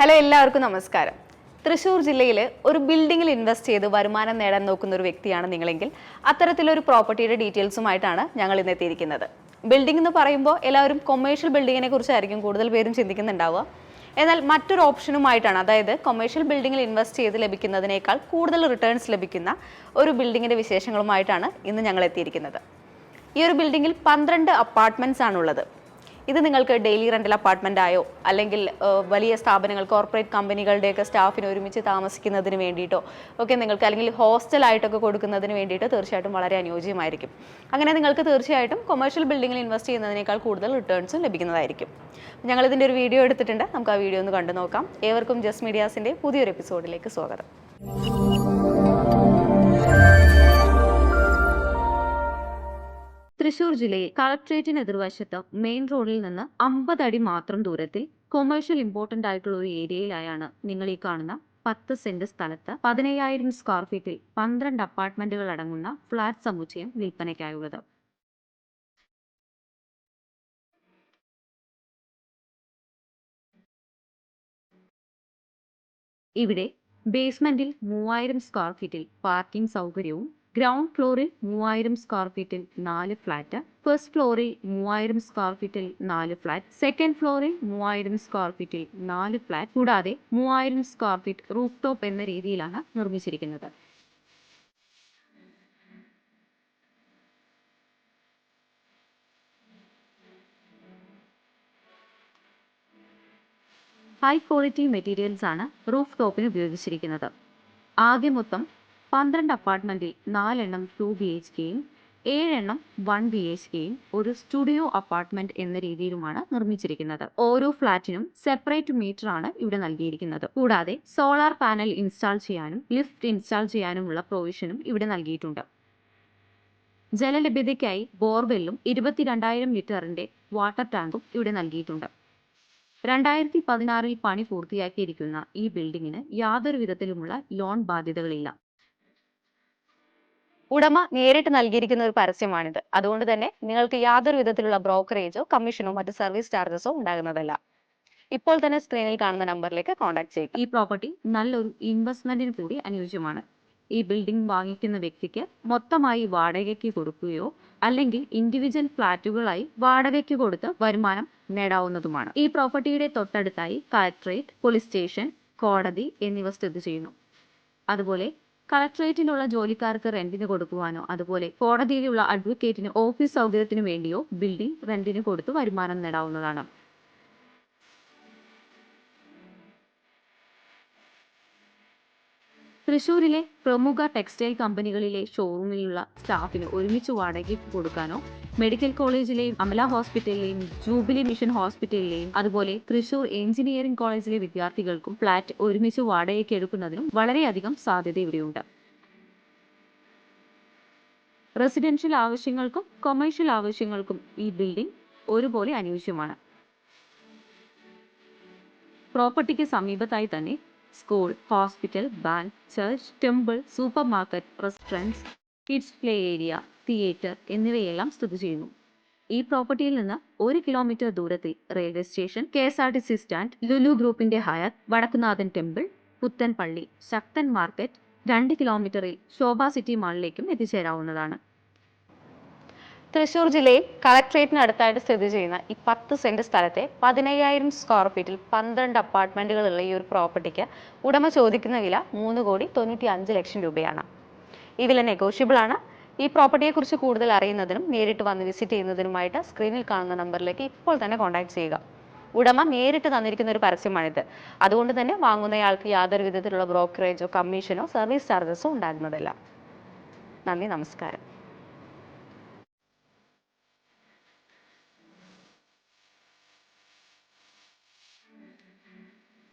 Hello എല്ലാവർക്കും നമസ്കാരം. തൃശ്ശൂർ ജില്ലയിൽ ഒരു ബിൽഡിങ്ങിൽ ഇൻവെസ്റ്റ് ചെയ്ത് വരുമാനം നേടാൻ നോക്കുന്ന ഒരു വ്യക്തിയാണ് നിങ്ങളെങ്കിൽ അത്തരത്തിലൊരു പ്രോപ്പർട്ടിയുടെ ഡീറ്റെയിൽസുമായിട്ടാണ് ഞങ്ങൾ ഇന്ന് എത്തിയിരിക്കുന്നത്. ബിൽഡിംഗ് എന്ന് പറയുമ്പോൾ എല്ലാവരും കൊമേഴ്ഷ്യൽ ബിൽഡിങ്ങിനെ കുറിച്ചായിരിക്കും കൂടുതൽ പേരും ചിന്തിക്കുന്നുണ്ടാവുക. എന്നാൽ മറ്റൊരു ഓപ്ഷനുമായിട്ടാണ് അതായത് കൊമേഴ്ഷ്യൽ ബിൽഡിങ്ങിൽ ഇൻവെസ്റ്റ് ചെയ്ത് ലഭിക്കുന്നതിനേക്കാൾ കൂടുതൽ റിട്ടേൺസ് ലഭിക്കുന്ന ഒരു ബിൽഡിങ്ങിന്റെ വിശേഷങ്ങളുമായിട്ടാണ് ഇന്ന് ഞങ്ങൾ എത്തിയിരിക്കുന്നത്. ഈ ഒരു ബിൽഡിങ്ങിൽ പന്ത്രണ്ട് അപ്പാർട്ട്മെന്റ്സ് ആണുള്ളത്. ഇത് നിങ്ങൾക്ക് ഡെയിലി റെന്റൽ അപ്പാർട്ട്മെന്റ് ആയോ? അല്ലെങ്കിൽ വലിയ സ്ഥാപനങ്ങൾ കോർപ്പറേറ്റ് കമ്പനികളുടെയൊക്കെ സ്റ്റാഫിന് ഒരുമിച്ച് താമസിക്കുന്നതിന് വേണ്ടിയിട്ടോ ഒക്കെ നിങ്ങൾക്ക് അല്ലെങ്കിൽ ഹോസ്റ്റലായിട്ടൊക്കെ കൊടുക്കുന്നതിന് വേണ്ടിയിട്ട് തീർച്ചയായിട്ടും വളരെ അനുയോജ്യമായിരിക്കും. അങ്ങനെ നിങ്ങൾക്ക് തീർച്ചയായിട്ടും കൊമേഴ്ഷ്യൽ ബിൽഡിങ്ങിൽ ഇൻവെസ്റ്റ് ചെയ്യുന്നതിനേക്കാൾ കൂടുതൽ റിട്ടേൺസും ലഭിക്കുന്നതായിരിക്കും. ഞങ്ങൾ ഇതിന്റെ ഒരു വീഡിയോ എടുത്തിട്ടുണ്ട്. നമുക്ക് ആ വീഡിയോ ഒന്ന് കണ്ടു നോക്കാം. ഏവർക്കും ജസ്റ്റ് മീഡിയാസിന്റെ പുതിയൊരു എപ്പിസോഡിലേക്ക് സ്വാഗതം. തൃശൂർ ജില്ലയിൽ കളക്ട്രേറ്റിന് എതിർവശത്ത് മെയിൻ റോഡിൽ നിന്ന് അമ്പത് അടി മാത്രം ദൂരത്തിൽ കൊമേഴ്ഷ്യൽ ഇമ്പോർട്ടന്റ് ആയിട്ടുള്ള ഒരു ഏരിയയിലായാണ് നിങ്ങൾ ഈ കാണുന്ന പത്ത് സെന്റ് സ്ഥലത്ത് പതിനയ്യായിരം സ്ക്വയർ ഫീറ്റിൽ പന്ത്രണ്ട് അപ്പാർട്ട്മെന്റുകൾ അടങ്ങുന്ന ഫ്ലാറ്റ് സമുച്ചയം വിൽപ്പനയ്ക്കായുള്ളത്. ഇവിടെ ബേസ്മെന്റിൽ മൂവായിരം സ്ക്വയർ ഫീറ്റിൽ പാർക്കിംഗ് സൗകര്യവും ഗ്രൗണ്ട് ഫ്ലോറിൽ മൂവായിരം സ്ക്വയർ ഫീറ്റിൽ നാല് ഫ്ലാറ്റ് ഫസ്റ്റ് ഫ്ലോറിൽ മൂവായിരം സ്ക്വയർ ഫീറ്റിൽ നാല് ഫ്ലാറ്റ് സെക്കൻഡ് ഫ്ലോറിൽ മൂവായിരം സ്ക്വയർ ഫീറ്റിൽ നാല് ഫ്ലാറ്റ് കൂടാതെ മൂവായിരം സ്ക്വയർ ഫീറ്റ് റൂഫ് ടോപ്പ് എന്ന രീതിയിലാണ് നിർമ്മിച്ചിരിക്കുന്നത്. ഹൈ ക്വാളിറ്റി മെറ്റീരിയൽസ് ആണ് റൂഫ് ടോപ്പിന് ഉപയോഗിച്ചിരിക്കുന്നത്. ആകെ മൊത്തം പന്ത്രണ്ട് അപ്പാർട്ട്മെന്റിൽ നാലെണ്ണം ടു ബി എച്ച് കെയും ഏഴെണ്ണം വൺ ബി എച്ച് കെയും ഒരു സ്റ്റുഡിയോ അപ്പാർട്ട്മെന്റ് എന്ന രീതിയിലുമാണ് നിർമ്മിച്ചിരിക്കുന്നത്. ഓരോ ഫ്ളാറ്റിനും സെപ്പറേറ്റ് മീറ്റർ ആണ് ഇവിടെ നൽകിയിരിക്കുന്നത്. കൂടാതെ സോളാർ പാനൽ ഇൻസ്റ്റാൾ ചെയ്യാനും ലിഫ്റ്റ് ഇൻസ്റ്റാൾ ചെയ്യാനുമുള്ള പ്രൊവിഷനും ഇവിടെ നൽകിയിട്ടുണ്ട്. ജലലഭ്യതയ്ക്കായി ബോർവെല്ലും ഇരുപത്തിരണ്ടായിരം ലിറ്ററിന്റെ വാട്ടർ ടാങ്കും ഇവിടെ നൽകിയിട്ടുണ്ട്. രണ്ടായിരത്തി പതിനാറിൽ പണി പൂർത്തിയാക്കിയിരിക്കുന്ന ഈ ബിൽഡിങ്ങിന് യാതൊരു വിധത്തിലുമുള്ള ലോൺ ബാധ്യതകളില്ല. ഉടമ നേരിട്ട് നൽകിയിരിക്കുന്ന ഒരു പരസ്യമാണിത്. അതുകൊണ്ട് തന്നെ നിങ്ങൾക്ക് യാതൊരു വിധത്തിലുള്ള ബ്രോക്കറേജോ കമ്മീഷനോ മറ്റ് സർവീസ് ചാർജസോ ഉണ്ടാകുന്നതല്ല. ഇപ്പോൾ തന്നെ സ്ക്രീനിൽ കാണുന്ന നമ്പറിലേക്ക് കോൺടാക്ട് ചെയ്യുക. ഈ പ്രോപ്പർട്ടി നല്ലൊരു ഇൻവെസ്റ്റ്മെന്റിന് കൂടി അനുയോജ്യമാണ്. ഈ ബിൽഡിംഗ് വാങ്ങിക്കുന്ന വ്യക്തിക്ക് മൊത്തമായി വാടകയ്ക്ക് കൊടുക്കുകയോ അല്ലെങ്കിൽ ഇൻഡിവിജ്വൽ ഫ്ളാറ്റുകളായി വാടകയ്ക്ക് കൊടുത്ത് വരുമാനം നേടാവുന്നതുമാണ്. ഈ പ്രോപ്പർട്ടിയുടെ തൊട്ടടുത്തായി കളക്ട്രേറ്റ് പോലീസ് സ്റ്റേഷൻ കോടതി എന്നിവ സ്ഥിതി ചെയ്യുന്നു. അതുപോലെ കളക്ട്രേറ്റിലുള്ള ജോലിക്കാർക്ക് റെന്റിന് കൊടുക്കുവാനോ അതുപോലെ കോടതിയിലുള്ള അഡ്വക്കേറ്റിന് ഓഫീസ് സൗകര്യത്തിനു വേണ്ടിയോ ബിൽഡിംഗ് റെന്റിന് കൊടുത്ത് വരുമാനം നേടാവുന്നതാണ്. തൃശൂരിലെ പ്രമുഖ ടെക്സ്റ്റൈൽ കമ്പനികളിലെ ഷോറൂമിലുള്ള സ്റ്റാഫിന് ഒരുമിച്ച് വാടകയ്ക്ക് കൊടുക്കാനോ മെഡിക്കൽ കോളേജിലെയും അമല ഹോസ്പിറ്റലിലെയും ജൂബിലി മിഷൻ ഹോസ്പിറ്റലിലെയും അതുപോലെ തൃശൂർ എഞ്ചിനീയറിംഗ് കോളേജിലെ വിദ്യാർത്ഥികൾക്കും ഫ്ലാറ്റ് ഒരുമിച്ച് വാടകയ്ക്ക് എടുക്കുന്നതിനും വളരെയധികം സാധ്യത ഇവിടെയുണ്ട്. റെസിഡൻഷ്യൽ ആവശ്യങ്ങൾക്കും കൊമേഴ്ഷ്യൽ ആവശ്യങ്ങൾക്കും ഈ ബിൽഡിംഗ് ഒരുപോലെ അനുയോജ്യമാണ് പ്രോപ്പർട്ടിക്ക് സമീപത്തായി തന്നെ school hospital bank church temple super market restaurants kids play area theatre എന്നിവയെല്ലാം സ്ഥിതി ചെയ്യുന്നു. ഈ പ്രോപ്പർട്ടിയിൽ നിന്ന് ഒരു കിലോമീറ്റർ ദൂരത്തിൽ railway station K S R T C stand Lulu ഗ്രൂപ്പിന്റെ ഹയർ വടക്കുനാഥൻ ടെമ്പിൾ പുത്തൻപള്ളി ശക്തൻ മാർക്കറ്റ് രണ്ട് കിലോമീറ്ററിൽ ശോഭ സിറ്റി മാളിലേക്കും എത്തിച്ചേരാവുന്നതാണ്. തൃശൂർ ജില്ലയിൽ കളക്ട്രേറ്റിന് അടുത്തായിട്ട് സ്ഥിതി ചെയ്യുന്ന ഈ പത്ത് സെന്റ് സ്ഥലത്തെ പതിനയ്യായിരം സ്ക്വയർ ഫീറ്റിൽ പന്ത്രണ്ട് അപ്പാർട്ട്മെന്റുകളുള്ള ഈ ഒരു പ്രോപ്പർട്ടിക്ക് ഉടമ ചോദിക്കുന്ന വില മൂന്ന് കോടി തൊണ്ണൂറ്റി അഞ്ച് ലക്ഷം രൂപയാണ്. ഈ വില നെഗോഷ്യബിൾ ആണ്. ഈ പ്രോപ്പർട്ടിയെക്കുറിച്ച് കൂടുതൽ അറിയുന്നതിനും നേരിട്ട് വന്ന് വിസിറ്റ് ചെയ്യുന്നതിനുമായിട്ട് സ്ക്രീനിൽ കാണുന്ന നമ്പറിലേക്ക് ഇപ്പോൾ തന്നെ കോൺടാക്ട് ചെയ്യുക. ഉടമ നേരിട്ട് തന്നിരിക്കുന്ന ഒരു പരസ്യമാണിത്. അതുകൊണ്ട് തന്നെ വാങ്ങുന്നയാൾക്ക് യാതൊരു വിധത്തിലുള്ള ബ്രോക്കറേജോ കമ്മീഷനോ സർവീസ് ചാർജസോ ഉണ്ടാകുന്നതല്ല. നന്ദി നമസ്കാരം.